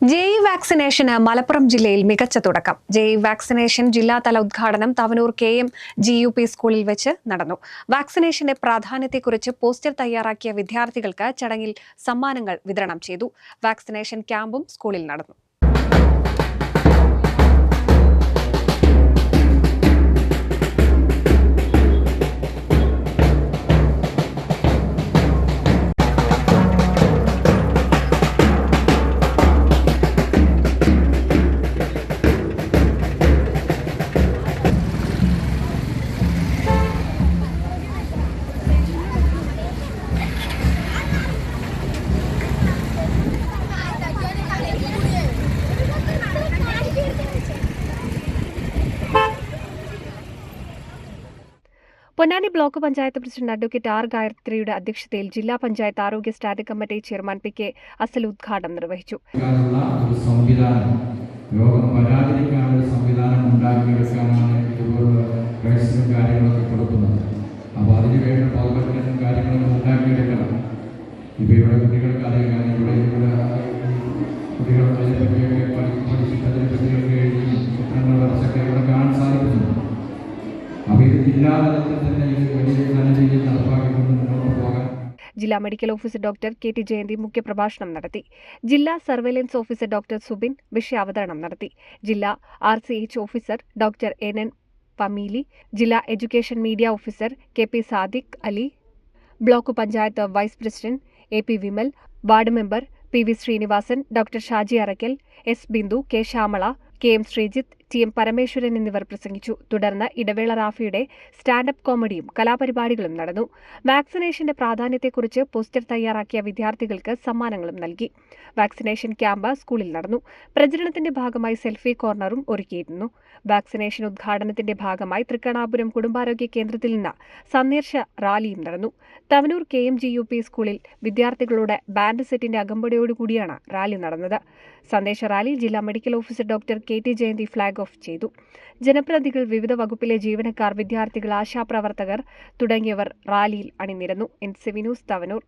JEE വാക്സിനേഷന് മലപ്പുറം ജില്ലയിൽ മികച്ച തുടക്കം. ജെഇ വാക്സിനേഷൻ ജില്ലാതല ഉദ്ഘാടനം Thavanur K M G U P സ്കൂളിൽ വെച്ച് നടന്നു. വാക്സിനേഷന്റെ പ്രാധാന്യത്തെക്കുറിച്ച് പോസ്റ്റർ തയ്യാറാക്കിയ വിദ്യാർത്ഥികൾക്ക് ചടങ്ങിൽ സമ്മാനങ്ങൾ വിതരണം ചെയ്തു. വാക്സിനേഷൻ ക്യാമ്പും സ്കൂളിൽ നടന്നു. Ponnani block panchayat president advocate R ഗായത്രിയുടെ അധ്യക്ഷതയിൽ ജില്ലാ പഞ്ചായത്ത് ആരോഗ്യ standing committee chairman P K Asal ഉദ്ഘാടനം നിർവഹിച്ചു. രോഗം വരാതിരിക്കാനുള്ള സംവിധാനം ഉണ്ടാക്കിയെടുക്കാനാണ് ഇതുപോലുള്ള വാക്സിനും കാര്യങ്ങളൊക്കെ കൊടുക്കുന്നത്. അപ്പോൾ അതിന് വേണ്ട ബോധവൽക്കരണം കാര്യങ്ങളൊക്കെ ഉണ്ടാക്കിയെടുക്കണം. ഇപ്പോൾ ഇവിടെ കുട്ടികൾക്ക് അറിയാം ജില്ലാ medical officer doctor K T Jayanthi മുഖ്യപ്രഭാഷണം നടത്തി. ജില്ലാ സർവൈലൻസ് ഓഫീസർ ഡോക്ടർ സുബിൻ വിഷയാവതരണം നടത്തി. ജില്ലാ R C H officer doctor N N Pameeli ജില്ലാ education media officer K P Sadiq Ali block panchayat vice president A P Vimal ward member P V Srinivasan doctor Shaji Arakkal S Bindu K Shyamala K M Sreejith T M Parameswaran എന്നിവർ പ്രസംഗിച്ചു. തുടർന്ന് ഇടവേള റാഫിയുടെ standup കോമഡിയും കലാപരിപാടികളും നടന്നു. വാക്സിനേഷന്റെ പ്രാധാന്യത്തെക്കുറിച്ച് poster തയ്യാറാക്കിയ വിദ്യാർത്ഥികൾക്ക് സമ്മാനങ്ങളും നൽകി. വാക്സിനേഷൻ ക്യാമ്പ് സ്കൂളിൽ നടന്നു. പ്രചരണത്തിന്റെ ഭാഗമായി സെൽഫി കോർണറും ഒരുക്കിയിരുന്നു. വാക്സിനേഷൻ ഉദ്ഘാടനത്തിന്റെ ഭാഗമായി തൃക്കണാപുരം കുടുംബാരോഗ്യ കേന്ദ്രത്തിൽ നിന്ന് സന്ദേശ റാലിയും നടന്നു. Thavanur K M G U P സ്കൂളിൽ വിദ്യാർത്ഥികളുടെ ബാൻഡ് സെറ്റിന്റെ അകമ്പടിയോടുകൂടിയാണ് റാലി നടന്നത്. സന്ദേശ റാലി ജില്ലാ medical officer doctor K T Jayanthi flag off ചെയ്തു. ജനപ്രതിനിധികൾ വിവിധ വകുപ്പിലെ ജീവനക്കാർ വിദ്യാർത്ഥികൾ ആശാപ്രവർത്തകർ തുടങ്ങിയവർ റാലിയിൽ അണിനിരന്നു. N news Thavanur.